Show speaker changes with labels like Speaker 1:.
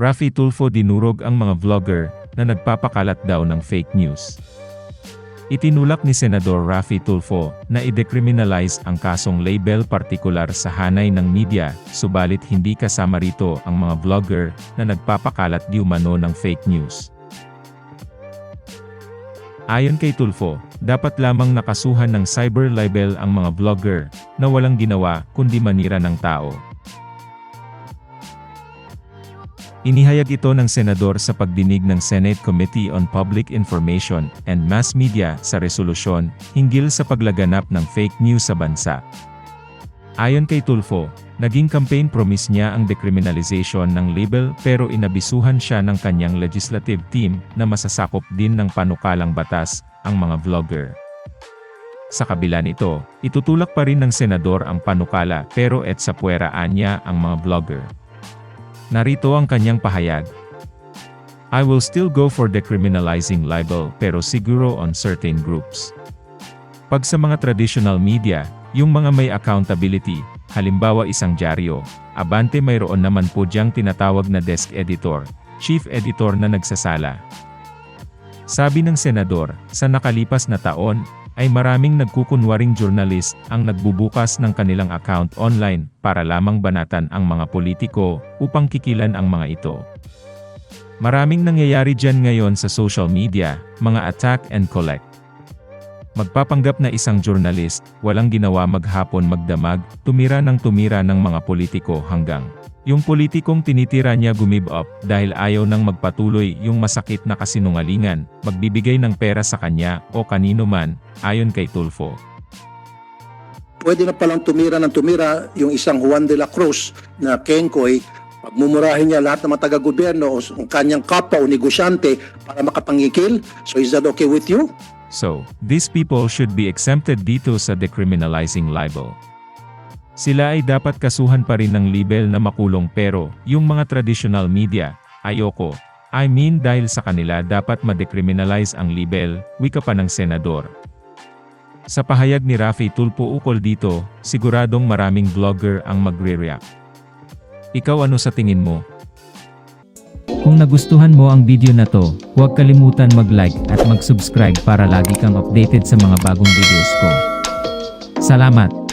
Speaker 1: Rafi Tulfo dinurog ang mga vlogger na nagpapakalat daw ng fake news. Itinulak ni Senador Rafi Tulfo na i-decriminalize ang kasong label partikular sa hanay ng media, subalit hindi kasama rito ang mga vlogger na nagpapakalat di umano ng fake news. Ayon kay Tulfo, dapat lamang nakasuhan ng cyber libel ang mga vlogger na walang ginawa kundi manira ng tao. Inihayag ito ng senador sa pagdinig ng Senate Committee on Public Information and Mass Media sa resolusyon hinggil sa paglaganap ng fake news sa bansa. Ayon kay Tulfo, naging campaign promise niya ang decriminalization ng label pero inabisuhan siya ng kanyang legislative team na masasakop din ng panukalang batas ang mga vlogger. Sa kabila nito, itutulak pa rin ng senador ang panukala pero et sa puweraan niya ang mga vlogger. Narito ang kanyang pahayag. I will still go for decriminalizing libel pero siguro on certain groups. Pag sa mga traditional media, yung mga may accountability, halimbawa isang dyaryo, abante mayroon naman po diyang tinatawag na desk editor, chief editor na nagsasala. Sabi ng senador, sa nakalipas na taon, ay maraming nagkukunwaring journalist ang nagbubukas ng kanilang account online para lamang banatan ang mga politiko upang kikilan ang mga ito. Maraming nangyayari dyan ngayon sa social media, mga attack and collect. Magpapanggap na isang journalist, walang ginawa maghapon magdamag, tumira ng tumira ng mga politiko hanggang yung politikong tinitira niya gumib up dahil ayaw nang magpatuloy yung masakit na kasinungalingan, magbibigay ng pera sa kanya o kanino man, ayon kay Tulfo.
Speaker 2: pwede na palang tumira ng tumira yung isang Juan de la Cruz na Kenkoy, pagmumurahin niya lahat ng mga taga-gobyerno o ang kanyang kapwa o negosyante para makapangikil. So is that okay with you?
Speaker 1: So, these people should be exempted dito sa decriminalizing libel. Sila ay dapat kasuhan pa rin ng libel na makulong pero, yung mga traditional media, ayoko. I mean dahil sa kanila dapat ma-decriminalize ang libel, wika pa ng senador. Sa pahayag ni Rafi Tulpo ukol dito, siguradong maraming vlogger ang magre-react. Ikaw ano sa tingin mo?
Speaker 3: Kung nagustuhan mo ang video na to, huwag kalimutan mag-like at mag-subscribe para lagi kang updated sa mga bagong videos ko. Salamat!